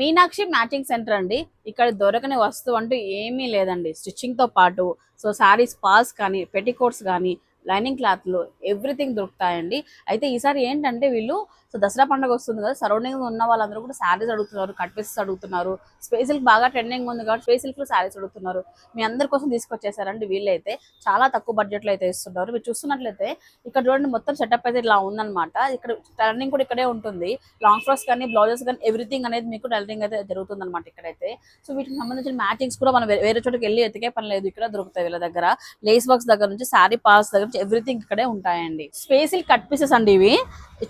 Meenakshi matching centre అండి. ఇక్కడ దొరకని వస్తువు అంటూ ఏమీ లేదండి. స్టిచ్చింగ్తో పాటు సో శారీస్ పాల్స్ కానీ పెటికోట్స్ కానీ లైనింగ్ క్లాత్లు ఎవ్రీథింగ్ దొరుకుతాయండి. అయితే ఈసారి ఏంటంటే వీళ్ళు సో దసరా పండుగ వస్తుంది కదా సరౌండింగ్ ఉన్న వాళ్ళందరూ కూడా శారీస్ అడుగుతున్నారు కట్ పీసెస్ అడుగుతున్నారు. స్పేసిల్క్ బాగా ట్రెండింగ్ ఉంది కాబట్టి స్పేసిల్క్లో శారీస్ అడుగుతున్నారు. మీ అందరి కోసం తీసుకొచ్చేసారండి వీళ్ళైతే. చాలా తక్కువ బడ్జెట్లో అయితే ఇస్తున్నారు. మీరు చూస్తున్నట్లయితే ఇక్కడ చూడండి మొత్తం సెటప్ అయితే ఇలా ఉందన్నమాట. ఇక్కడ టర్నింగ్ కూడా ఇక్కడే ఉంటుంది. లాంగ్ ఫ్రాక్స్ కానీ బ్లౌజెస్ కానీ ఎవ్రీథింగ్ అనేది మీకు టైలరింగ్ అయితే జరుగుతుంది అనమాట ఇక్కడైతే. సో వీటికి సంబంధించిన మ్యాచింగ్స్ కూడా మనం వేరే చోటుకి వెళ్ళి ఎతికే పని లేదు. ఇక్కడ దొరుకుతాయి వీళ్ళ దగ్గర. లేస్ వర్క్స్ దగ్గర నుంచి శారీ పాస్ దగ్గర నుంచి ఎవ్రీథింగ్ ఇక్కడే ఉంటాయండి. స్పేసిల్ కట్ పీసెస్ అండి ఇవి.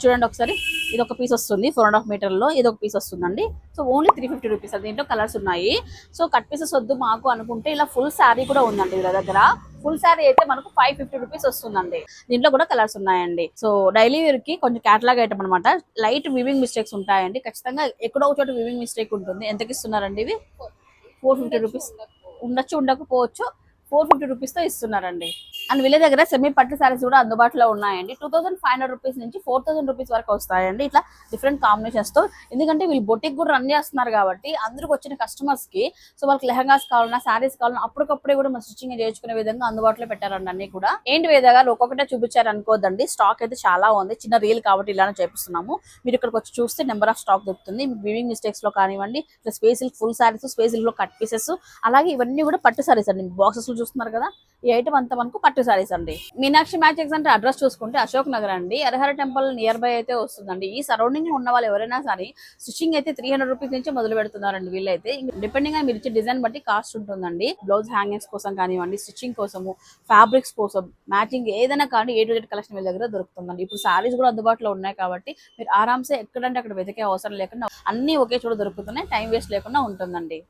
చూడండి ఒకసారి. ఇది ఒక పీస్ వస్తుంది ఫోర్ అండ్ హాఫ్ మీటర్లో ఇది ఒక పీస్ వస్తుందండి. So only three fifty rupees దీంట్లో కలర్స్ ఉన్నాయి. సో కట్ పీసెస్ వద్దు మాకు అనుకుంటే ఇలా ఫుల్ శారీ కూడా ఉందండి వీళ్ళ దగ్గర. ఫుల్ శారీ అయితే మనకు ఫైవ్ ఫిఫ్టీ రూపీస్ వస్తుందండి. దీంట్లో కూడా కలర్స్ ఉన్నాయండి. సో డైలీ వేర్కి కొంచెం క్యాటలాగ్ ఐటమ్ అనమాట లైట్ వివింగ్ మిస్టేక్స్ ఉంటాయండి. ఖచ్చితంగా ఎక్కడో ఒక చోట వివింగ్ మిస్టేక్ ఉంటుంది. ఎంతకి ఇస్తున్నారండి ఇవి? ఫోర్ ఫిఫ్టీ రూపీస్ ఉండొచ్చు. ఉండకపోవచ్చు. ఫోర్ ఫిఫ్టీ రూపీస్తో ఇస్తున్నారండి. అండ్ వీళ్ళ దగ్గర సెమీ పట్టు శారీస్ కూడా అందుబాటులో ఉన్నాయండి. Two thousand five hundred rupees నుంచి ఫోర్ థౌసండ్ రూపీస్ వరకు వస్తాయండి. ఇట్లా డిఫరెంట్ కాంబినేషన్స్తో. ఎందుకంటే వీళ్ళు బొటిక్ కూడా రన్ చేస్తున్నారు కాబట్టి అందరికి వచ్చిన కస్టమర్స్కి సో వాళ్ళకి లెహంగాస్ కావాలన్నా శారీస్ కావాలన్నా అప్పటికప్పుడే కూడా మన స్టిచ్చింగ్ చేయించుకునే విధంగా అందుబాటులో పెట్టారండి అన్ని కూడా. ఏంటి విధంగా? ఒక్కొక్కటే చూపించారు అనుకోదండి. స్టాక్ అయితే చాలా ఉంది. చిన్న రీల్ కాబట్టి ఇలానే చేపిస్తున్నాము. మీరు ఇక్కడికి వచ్చి చూస్తే నెంబర్ ఆఫ్ స్టాక్ దొరుకుతుంది. వివింగ్ మిస్టేక్స్లో కానివ్వండి ఇట్లా స్పేసిల్ ఫుల్ సారీస్ స్పేసిల్లో కట్ పీసెస్ అలాగే ఇవన్నీ కూడా పట్టు శారీస్ అండి. బాక్సెస్లో చూస్తున్నారు కదా? ఈ ఐటమ్ అంతా మనకు పట్టు సారీస్ అండి. మీనాక్షి మ్యాచెక్స్ అంటే అడ్రస్ చూసుకుంటే అశోక్ నగర్ అండి. అర్హర టెంపుల్ నియర్ బై అయితే వస్తుందండి. ఈ సరౌండింగ్లో ఉన్న వాళ్ళు ఎవరైనా సరే స్టిచ్చింగ్ అయితే త్రీ హండ్రెడ్ రూపీస్ నుంచి మొదలు పెడుతున్నారండి వీళ్ళైతే. డిపెండింగ్గా మీరు ఇచ్చే డిజైన్ బట్టి కాస్ట్ ఉంటుందండి. బ్లౌజ్ హ్యాంగింగ్స్ కోసం కానివ్వండి స్టిచ్చింగ్ కోసము ఫ్యాబ్రిక్స్ కోసం మ్యాచింగ్ ఏదైనా కానీ ఏ టు జెడ్ కలెక్షన్ మీ దగ్గర దొరుకుతుందండి. ఇప్పుడు సారీస్ కూడా అందుబాటులో ఉన్నాయి కాబట్టి మీరు ఆరామ్సే ఎక్కడంటే అక్కడ వెతికే అవసరం లేకుండా అన్ని ఒకే చోట దొరుకుతున్నాయి. టైం వేస్ట్ లేకుండా ఉంటుందండి.